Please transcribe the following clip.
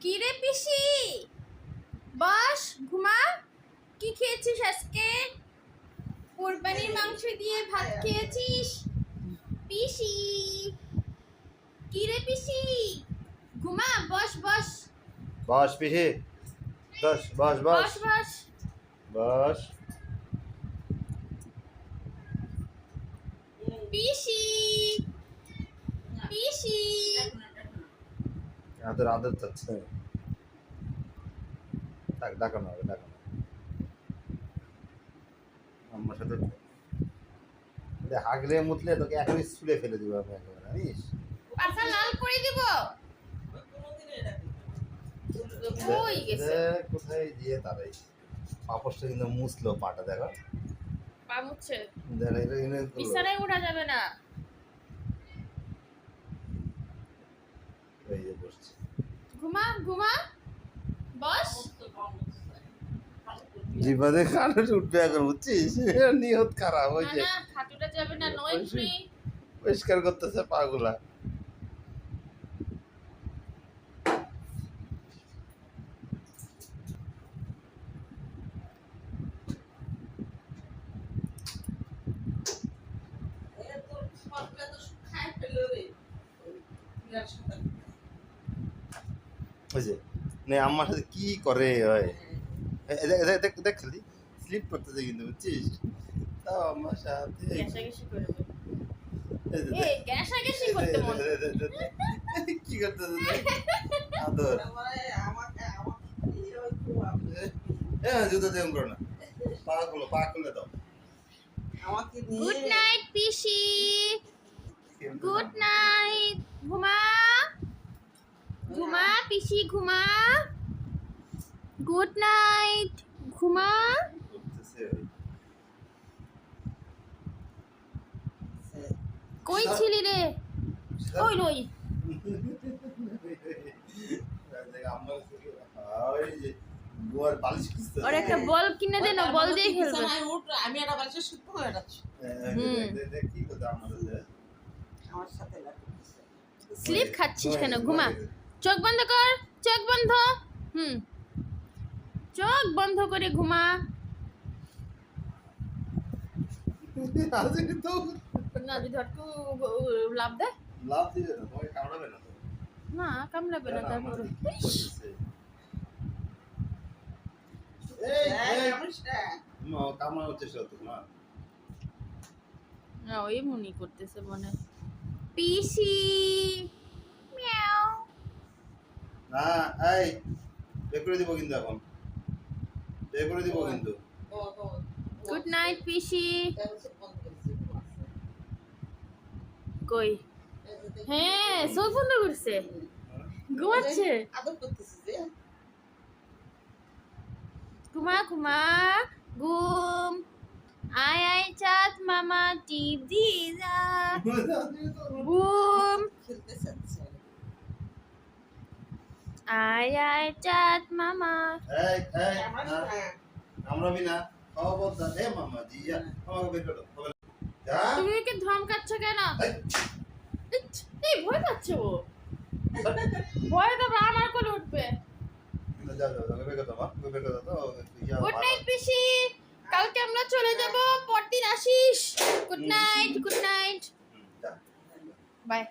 কি রে পিসি? বস ঘুমা। কি খেয়েছিস আজকে? কোরবানির মাংস দিয়ে ভাত খেয়েছিস? পিসি। কিরে পিসি? ঘুমা বস বস। বস পিসি। বস বস। বস বস। বস। পিসি। আদর আদর চাচ্ছে। ডাক ডাকানো হবে ডাকানো আমার সাথে হাগলে মুতলে তোকে এখনই স্কুলে ফেলে দিব আমি একেবারে জানিস? পাছা লাল করে দিব। কোথায় দিয়ে তারাই পাপড়টা কিন্তু মুছলো পাটা দেখো। পা এটা বিছানায় ওঠা যাবে না। এই যে বসছে। ঘুমা ঘুমা। বস। জিবাদে কানে উঠবে এখন বুঝছিস? নিয়ত খারাপ হয়েছে খাটুটা যাবে না নয় পরিষ্কার করতেছে পাগুলা বুঝছে নে আমার সাথে কি করে হয়? দেখ খালি স্লিপ করতেছে কিন্তু বুঝছিস? তাও আমার সাথে মন। কি করতেছে আদর। এ জুতো দেম করো না। পা খুলো পা খুলে দাও। আমাকে গুড নাইট পিসি। গুড নাইট ঘুমা পিসি ঘুমা। গুড নাইট ঘুমা। কই ছিলি রে? ওই। ওর একটা বল কিনে দে না বল দিয়ে খেলবে। আমি একটা হয়ে যাচ্ছি স্লিপ খাচ্ছিস কেন? ঘুমা। চোখ বন্ধ কর চোখ বন্ধ। হুম। চোখ বন্ধ করে ঘুমা। আজকে তো না যদি হটকু লাভ দেয় লাভ দিবে না তোমাকে কামড়াবে না কামড়াবে তারপরে কামড়ানোর চেষ্টা ওই মনি করতেছে মনে হয়। পিসি। না এই বের করে দিব কিন্তু এখন। বের করে দিব কিন্তু। গুড নাইট পিসি। কই। হ্যাঁ চোখ বন্ধ করছে। ঘুমাচ্ছে। আদর করতেছি যে ঘুমা ঘুমা ঘুম। আয় আয় চাঁদ মামা টিপ দিয়ে যা। ঘুম। খেলতে চাচ্ছে। আয় আয় চাঁদ মামা। আমার হ্যাঁ, কামড়াবি না খাওয়া বলতা হে মামা জিয়া আমাকে বের করো হবে না। যা। তুমি ধমকাচ্ছ কেন? এই, ইচ, এই ভয় পাচ্ছে ও। ভয় তো আমার কোলে উঠবে। গুড নাইট পিসি। কালকে আমরা চলে যাব পরদিন আসিস good night good night bye